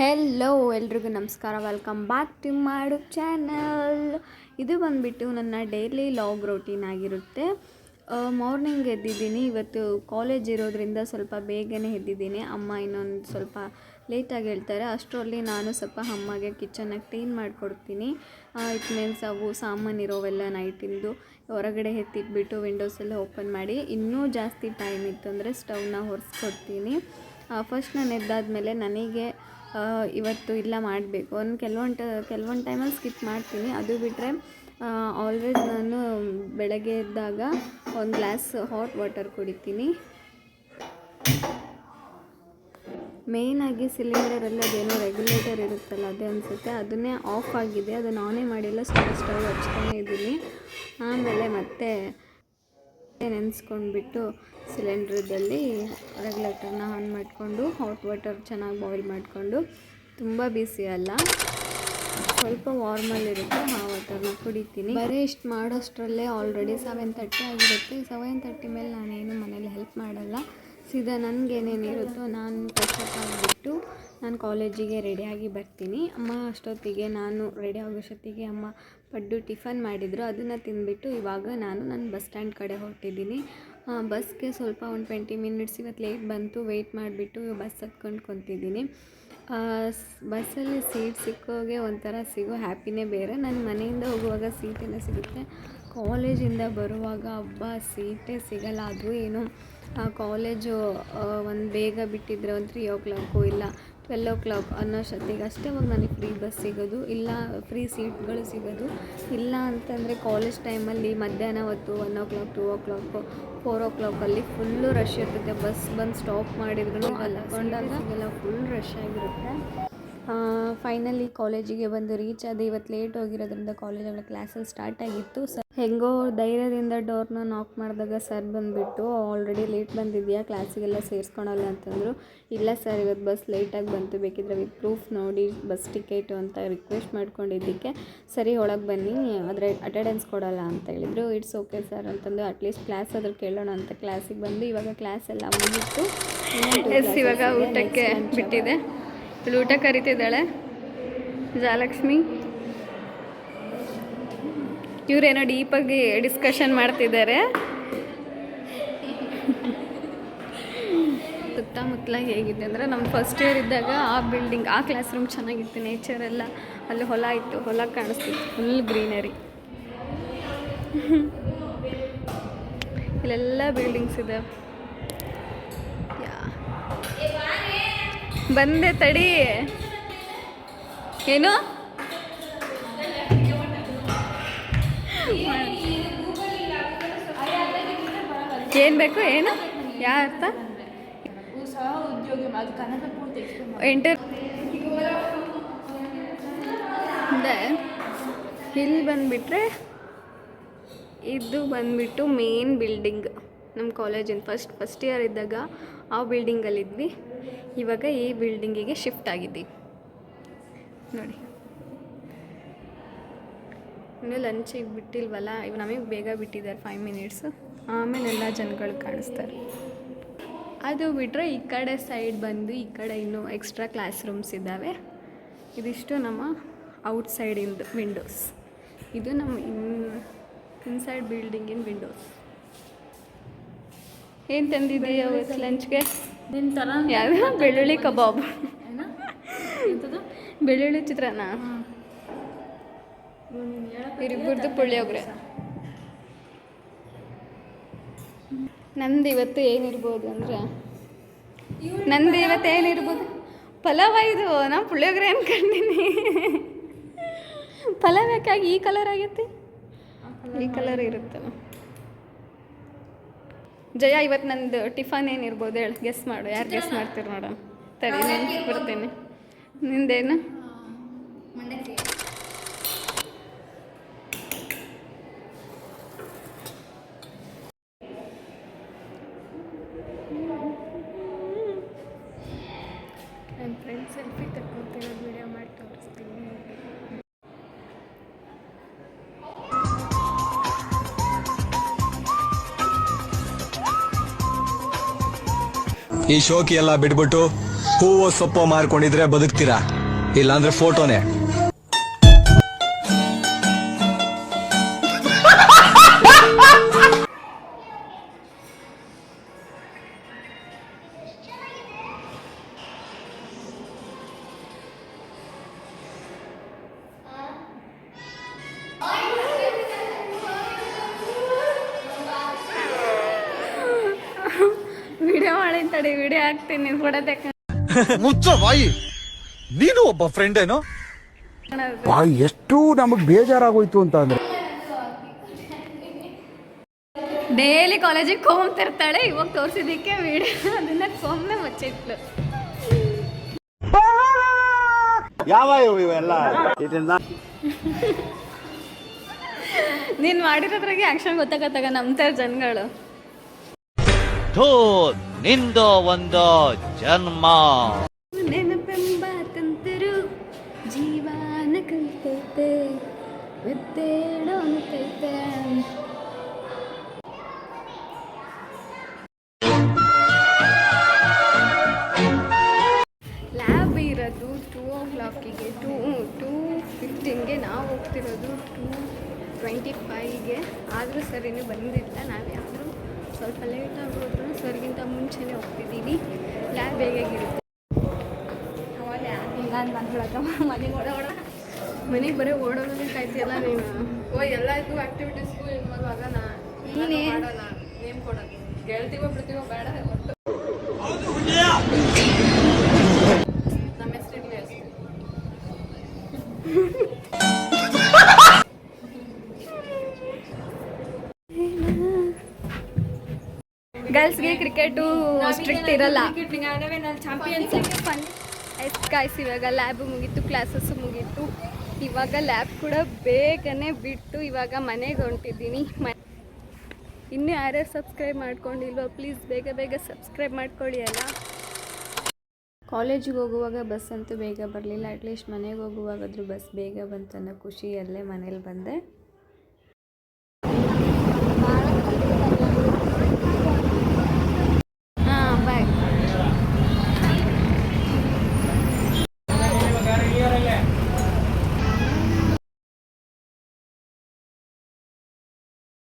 Hello ಎಲ್ರಿಗೂ ನಮಸ್ಕಾರ. Welcome back to ಮಾಡು ಚಾನಲ್ ಇದು ಬಂದುಬಿಟ್ಟು ನನ್ನ ಡೈಲಿ ಲಾಗ್ ರೊಟೀನ್ ಆಗಿರುತ್ತೆ. ಮಾರ್ನಿಂಗ್ ಎದ್ದಿದ್ದೀನಿ. ಇವತ್ತು ಕಾಲೇಜ್ ಇರೋದ್ರಿಂದ ಸ್ವಲ್ಪ ಬೇಗನೆ ಎದ್ದಿದ್ದೀನಿ. ಅಮ್ಮ ಇನ್ನೊಂದು ಸ್ವಲ್ಪ ಲೇಟಾಗಿ ಹೇಳ್ತಾರೆ. ಅಷ್ಟರಲ್ಲಿ ನಾನು ಸ್ವಲ್ಪ ಅಮ್ಮಗೆ ಕಿಚನಾಗಿ ಕ್ಲೀನ್ ಮಾಡಿಕೊಡ್ತೀನಿ. ಇಟ್ ಮೀನ್ಸ್ ಅವು ಸಾಮಾನು ಇರೋವೆಲ್ಲ ನೈಟಿಂದು ಹೊರಗಡೆ ಎತ್ತಿಟ್ಬಿಟ್ಟು ವಿಂಡೋಸ್ ಎಲ್ಲ ಓಪನ್ ಮಾಡಿ. ಇನ್ನೂ ಜಾಸ್ತಿ ಟೈಮ್ ಇತ್ತು ಅಂದರೆ ಸ್ಟವ್ನ ಹೊರಿಸ್ಕೊಡ್ತೀನಿ ಫಸ್ಟ್ ನಾನು ಎದ್ದಾದಮೇಲೆ ನನಗೆ ಇವತ್ತು ಇಲ್ಲ ಮಾಡಬೇಕು. ಒಂದು ಕೆಲವೊಂದು ಕೆಲವೊಂದು ಟೈಮಲ್ಲಿ ಸ್ಕಿಪ್ ಮಾಡ್ತೀನಿ. ಅದು ಬಿಟ್ಟರೆ ಆಲ್ವೇಸ್ ನಾನು ಬೆಳಗ್ಗೆ ಎದ್ದಾಗ ಒಂದು ಗ್ಲಾಸ್ ಹಾಟ್ ವಾಟರ್ ಕುಡಿತೀನಿ. ಮೇಯ್ನಾಗಿ ಸಿಲಿಂಡರಲ್ಲಿ ಅದೇನೋ ರೆಗ್ಯುಲೇಟರ್ ಇರುತ್ತಲ್ಲ, ಅದೇ ಅನಿಸುತ್ತೆ. ಅದನ್ನೇ ಆಫ್ ಆಗಿದೆ. ಅದನ್ನು ಆನೇ ಮಾಡಿಲ್ಲ ಸ್ಟವ್ ಸ್ಟವ್ ಹಚ್ತಾನೇ ಆಮೇಲೆ ಮತ್ತೆ ನೆನೆಸ್ಕೊಂಡ್ಬಿಟ್ಟು ಸಿಲಿಂಡ್ರದಲ್ಲಿ ರೆಗ್ಯುಲೇಟರ್ನ ಆನ್ ಮಾಡಿಕೊಂಡು ಹಾಟ್ ವಾಟರ್ ಚೆನ್ನಾಗಿ ಬಾಯ್ಲ್ ಮಾಡಿಕೊಂಡು, ತುಂಬ ಬಿಸಿ ಅಲ್ಲ. ಸ್ವಲ್ಪ ವಾರ್ಮಲ್ಲಿರುತ್ತೆ ಆ ವಾಟರ್ನ ಕುಡಿತೀನಿ. ಬರೀ ಇಷ್ಟು ಮಾಡೋಷ್ಟರಲ್ಲೇ ಆಲ್ರೆಡಿ ಸೆವೆನ್ ತರ್ಟಿ ಆಗಿರುತ್ತೆ. ಸೆವೆನ್ ತರ್ಟಿ ಮೇಲೆ ನಾನೇನು ಮನೇಲಿ ಹೆಲ್ಪ್ ಮಾಡಲ್ಲ. ಸೀದಾ ನನಗೇನೇನಿರುತ್ತೋ ನಾನು ಫ್ರೆಶಪ್ ಆಗಿಬಿಟ್ಟು ನಾನು ಕಾಲೇಜಿಗೆ ರೆಡಿಯಾಗಿ ಬರ್ತೀನಿ. ಅಮ್ಮ ಅಷ್ಟೊತ್ತಿಗೆ ನಾನು ರೆಡಿ ಆಗೋಷ್ಟೊತ್ತಿಗೆ ಅಮ್ಮ ಪಡ್ಡು ಟಿಫನ್ ಮಾಡಿದರು. ಅದನ್ನು ತಿಂದುಬಿಟ್ಟು ಇವಾಗ ನಾನು ನನ್ನ ಬಸ್ ಸ್ಟ್ಯಾಂಡ್ ಕಡೆ ಹೊರಟಿದ್ದೀನಿ ಬಸ್ಗೆ ಸ್ವಲ್ಪ ಒಂದು ಟ್ವೆಂಟಿ ಮಿನಿಟ್ಸ್ ಇವತ್ತು ಲೇಟ್ ಬಂತು. ವೆಯ್ಟ್ ಮಾಡಿಬಿಟ್ಟು ಬಸ್ ಹತ್ಕೊಂಡು ಕುಂತಿದ್ದೀನಿ. ಬಸ್ಸಲ್ಲಿ ಸೀಟ್ ಸಿಕ್ಕೋಗೆ ಒಂಥರ ಸಿಗೋ ಹ್ಯಾಪಿನೇ ಬೇರೆ. ನನ್ನ ಮನೆಯಿಂದ ಹೋಗುವಾಗ ಸೀಟೆಲ್ಲ ಸಿಗುತ್ತೆ. ಕಾಲೇಜಿಂದ ಬರುವಾಗ ಹಬ್ಬ ಸೀಟೇ ಸಿಗಲ್ಲ ಅದು ಏನು? ಆ ಕಾಲೇಜು ಒಂದು ಬೇಗ ಬಿಟ್ಟಿದ್ರೆ ಒಂದು ತ್ರೀ ಓ ಕ್ಲಾಕು ಇಲ್ಲ ಟ್ವೆಲ್ ಓ ಕ್ಲಾಕ್ ಅನ್ನೋಷ್ಟೊತ್ತಿಗೆ ಅಷ್ಟೇ ಅವಾಗ ನನಗೆ ಫ್ರೀ ಬಸ್ ಸಿಗೋದು ಇಲ್ಲ ಫ್ರೀ ಸೀಟ್ಗಳು ಸಿಗೋದು. ಇಲ್ಲ ಅಂತಂದರೆ ಕಾಲೇಜ್ ಟೈಮಲ್ಲಿ ಮಧ್ಯಾಹ್ನ ಹೊತ್ತು one o'clock two o'clock four ಓ ಕ್ಲಾಕಲ್ಲಿ ಫುಲ್ಲು ರಶ್ ಇರ್ತೈತೆ ಬಸ್ ಬಂದು ಸ್ಟಾಪ್ ಮಾಡಿದ್ರು ಅಲ್ಲಿ ಫುಲ್ ರಶ್ ಆಗಿರುತ್ತೆ. ಫೈನಲಿ ಕಾಲೇಜಿಗೆ ಬಂದು ರೀಚ್ ಆದ. ಇವತ್ತು ಲೇಟ್ ಹೋಗಿರೋದ್ರಿಂದ ಕಾಲೇಜಲ್ಲಿ ಕ್ಲಾಸಲ್ಲಿ ಸ್ಟಾರ್ಟ್ ಆಗಿತ್ತು. ಸರ್ ಹೆಂಗೋ ಧೈರ್ಯದಿಂದ ಡೋರ್ನ ನಾಕ್ ಮಾಡಿದಾಗ ಸರ್ ಬಂದುಬಿಟ್ಟು ಆಲ್ರೆಡಿ ಲೇಟ್ ಬಂದಿದೆಯಾ? ಕ್ಲಾಸಿಗೆಲ್ಲ ಸೇರಿಸ್ಕೊಳಲ್ಲ ಅಂತಂದರು. ಇಲ್ಲ ಸರ್ ಇವತ್ತು ಬಸ್ ಲೇಟಾಗಿ ಬಂತು. ಬೇಕಿದ್ರೆ ವಿತ್ ಪ್ರೂಫ್ ನೋಡಿ ಬಸ್ ಟಿಕೆಟು ಅಂತ ರಿಕ್ವೆಸ್ಟ್ ಮಾಡ್ಕೊಂಡಿದ್ದಕ್ಕೆ. ಸರಿ ಒಳಗೆ ಬನ್ನಿ. ಆದರೆ ಅಟೆಂಡೆನ್ಸ್ ಕೊಡೋಲ್ಲ ಅಂತ ಹೇಳಿದರು. ಇಟ್ಸ್ ಓಕೆ ಸರ್ ಅಂತಂದು ಅಟ್ಲೀಸ್ಟ್ ಕ್ಲಾಸ್ ಆದರೂ ಕೇಳೋಣ ಅಂತ ಕ್ಲಾಸಿಗೆ ಬಂದು ಇವಾಗ ಕ್ಲಾಸ್ ಎಲ್ಲ ಮುಗಿತು. ಎಸ್ ಇವಾಗ ಊಟಕ್ಕೆ ಬಿಟ್ಟಿದೆ. ಇಲ್ಲಿ ಊಟ ಕರಿತಿದ್ದಾಳೆ. ಜಯಲಕ್ಷ್ಮಿ ಇವರೇನೋ ಡೀಪಾಗಿ ಡಿಸ್ಕಷನ್ ಮಾಡ್ತಿದ್ದಾರೆ. ಸುತ್ತಮುತ್ತಲ ಹೇಗಿದೆ ಅಂದರೆ ನಮ್ಮ ಫಸ್ಟ್ ಇಯರ್ ಇದ್ದಾಗ ಆ ಬಿಲ್ಡಿಂಗ್ ಆ ಕ್ಲಾಸ್ ರೂಮ್ ಚೆನ್ನಾಗಿತ್ತು ನೇಚರ್ ಎಲ್ಲ. ಅಲ್ಲಿ ಹೊಲ ಇತ್ತು, ಹೊಲ ಕಾಣಿಸ್ತಿತ್ತು ಫುಲ್ ಗ್ರೀನರಿ ಇಲ್ಲೆಲ್ಲ ಬಿಲ್ಡಿಂಗ್ಸ್ ಇದೆ. ಬಂದೆ ತಡಿ. ಏನು? ಏನು ಬೇಕು, ಏನು? ಯಾವ ಅರ್ಥ? ಎಂಟರ್ ಇಲ್ಲಿ ಬಂದುಬಿಟ್ರೆ, ಇದು ಬಂದ್ಬಿಟ್ಟು ಮೇನ್ ಬಿಲ್ಡಿಂಗ್ ನಮ್ಮ ಕಾಲೇಜಿನ ಫಸ್ಟ್ ಫಸ್ಟ್ ಇಯರ್ ಇದ್ದಾಗ ಆ ಬಿಲ್ಡಿಂಗಲ್ಲಿದ್ವಿ ಇವಾಗ ಈ ಬಿಲ್ಡಿಂಗಿಗೆ ಶಿಫ್ಟ್ ಆಗಿದ್ದೀವಿ ನೋಡಿ. ಇನ್ನು ಲಂಚಿಗೆ ಬಿಟ್ಟಿಲ್ವಲ್ಲ, ಇವು ನಮಗೆ ಬೇಗ ಬಿಟ್ಟಿದ್ದಾರೆ ಫೈವ್ ಮಿನಿಟ್ಸು ಆಮೇಲೆ ಎಲ್ಲ ಜನಗಳು ಕಾಣಿಸ್ತಾರೆ. ಅದು ಬಿಟ್ಟರೆ ಈ ಕಡೆ ಸೈಡ್ ಬಂದು ಈ ಕಡೆ ಇನ್ನೂ ಎಕ್ಸ್ಟ್ರಾ ಕ್ಲಾಸ್ ರೂಮ್ಸ್ ಇದ್ದಾವೆ. ಇದಿಷ್ಟು ನಮ್ಮ ಔಟ್ ಸೈಡಿಂದು ವಿಂಡೋಸ್ ಇದು ನಮ್ಮ ಇನ್ ಇನ್ಸೈಡ್ ಬಿಲ್ಡಿಂಗಿನ ವಿಂಡೋಸ್ ಏನು ತಂದಿದ್ದೀಯ ಲಂಚ್ಗೆ ನಿನ್ನ ಥರ ಯಾವ ಬೆಳ್ಳುಳ್ಳಿ ಕಬಾಬ್. ಬೆಳ್ಳುಳ್ಳಿ ಚಿತ್ರಾನ್ನ. ಇರಿಬ್ಬರದು ಪುಳಿಯೋಗರೆ. ನಂದು ಇವತ್ತು ಏನಿರ್ಬೋದು ಅಂದರೆ? ನಂದು ಇವತ್ತು ಏನಿರ್ಬೋದು? ಪಲಾವ ಇದು ನಾ ಪುಳಿಯೋಗರೆ ಅನ್ಕೊಂಡಿನಿ ಪಲಾವ್ ಯಾಕಾಗಿ ಈ ಕಲರ್ ಆಗೈತಿ? ಈ ಕಲರ್ ಇರುತ್ತಲ್ಲ. ಜಯ ಇವತ್ತು ನಂದು ಟಿಫನ್ ಏನಿರ್ಬೋದು ಹೇಳಿ ಗೆಸ್ ಮಾಡು. ಯಾರು ಗೆಸ್ ಮಾಡ್ತೀರಿ ನೋಡೋಣ ತಡಿ ನಾನು ಬರ್ತೀನಿ. ನಿಂದೇನು? ಈ ಶೋಕಿ ಎಲ್ಲ ಬಿಟ್ಬಿಟ್ಟು ಹೂವು ಸೊಪ್ಪು ಮಾರ್ಕೊಂಡಿದ್ರೆ ಬದುಕ್ತೀರಾ? ಇಲ್ಲಾಂದ್ರೆ ಫೋಟೋನೇ. ಮಾಡಿ ವಿಡಿಯೋ ಹಾಕ್ತೀನಿ ಫೋಟೋ ತೆಕ್ಕ ಮುಚ್ಚ ಬಾಯಿ. ನೀನು ಒಬ್ಬ ಫ್ರೆಂಡ್ ಏನೋ? ಬಾಯಿ ಎಷ್ಟು ನಮಗೆ ಬೇಜಾರಾಗೋಯ್ತು ಅಂತ ಅಂದ್ರೆ. ಡೈಲಿ ಕಾಲೇಜಿಗೆ ಹೋಗ್ತಿರ್ತಾಳೆ ಇವಾಗ ತೋರಿಸಿದ್ದಕ್ಕೆ ವಿಡಿಯೋ ಅದನ್ನ ಕೊಮ್ಮೆ ಮುಚ್ಚಿಟ್ಲು. ಯಾವ ಇವೆಲ್ಲ? ನೀನ್ ಮಾಡಿರೋದ್ರಾಗೆ ಆಕ್ಷನ್ ಗೊತ್ತಾಗತ್ತಾಗ ನಮ್ತಾರ ಜನಗಳು. ನಿಂದು ಒಂದು ಜನ್ಮ. ನೆನಪೆಂಬ ತಂತರು ಜೀವನ ಕಲ್ತೈತೆ ಒತ್ತೇಡೋ ಅನ್ತೈತೆ ಲ್ಯಾಬ್ ಇರೋದು ಟೂ ಓ ಕ್ಲಾಕಿಗೆ ಟೂ ಟೂ ಫಿಫ್ಟೀನ್ಗೆ ನಾವು ಹೋಗ್ತಿರೋದು ಟೂ ಟ್ವೆಂಟಿ ಫೈವ್ಗೆ. ಆದರೂ ಸರ್ ಇನ್ನೂ ಬಂದಿಲ್ಲ. ನಾವು ಯಾರು ಸ್ವಲ್ಪ ಲೇಟ್ ಆಗೋದ್ರು ಸರ್ಗಿಂತ ಮುಂಚೆನೇ ಹೋಗ್ತಿದ್ದೀವಿ ಲ್ಯಾಬ್ ಹೇಗಾಗಿರುತ್ತೆ ನಾನು ಮನೆಗೆ ಓಡೋಣ. ಮನೆಗೆ ಬರೀ ಓಡೋದೇ ಕಾಯ್ತಿಯಲ್ಲ ನೀನು? ಓ ಎಲ್ಲ ಇದು ಆಕ್ಟಿವಿಟೀಸ್ಗೂ ಇನ್ವಾಲ್ವ್ ಆಗೋಣ ನೀನೇ? ನೇಮ್ ಕೊಡೋದು. ಗೆಳ್ತೀವೋ ಬಿಡ್ತೀವೋ ಬೇಡ ಗರ್ಲ್ಸ್ಗೆ ಕ್ರಿಕೆಟು ಸ್ಟ್ರಿಕ್ಟ್ ಇರಲ್ಲ. ಕಾಯ್ಸಿ ಇವಾಗ ಲ್ಯಾಬ್ ಮುಗೀತು ಕ್ಲಾಸಸ್ಸು ಮುಗೀತು. ಇವಾಗ ಲ್ಯಾಬ್ ಕೂಡ ಬೇಗನೆ ಬಿಟ್ಟು ಇವಾಗ ಮನೆಗೆ ಹೊಂಟಿದ್ದೀನಿ. ಇನ್ನೂ ಯಾರ್ಯಾರು ಸಬ್ಸ್ಕ್ರೈಬ್ ಮಾಡ್ಕೊಂಡಿಲ್ವೋ ಪ್ಲೀಸ್ ಬೇಗ ಬೇಗ ಸಬ್ಸ್ಕ್ರೈಬ್ ಮಾಡ್ಕೊಳ್ಳಿ, ಅಲ್ಲ? ಕಾಲೇಜಿಗೆ ಹೋಗುವಾಗ ಬಸ್ ಅಂತೂ ಬೇಗ ಬರಲಿಲ್ಲ. ಅಟ್ಲೀಸ್ಟ್ ಮನೆಗೆ ಹೋಗುವಾಗಾದರೂ ಬಸ್ ಬೇಗ ಬಂತನ್ನೋ ಖುಷಿಯಲ್ಲೇ ಮನೇಲಿ ಬಂದೆ.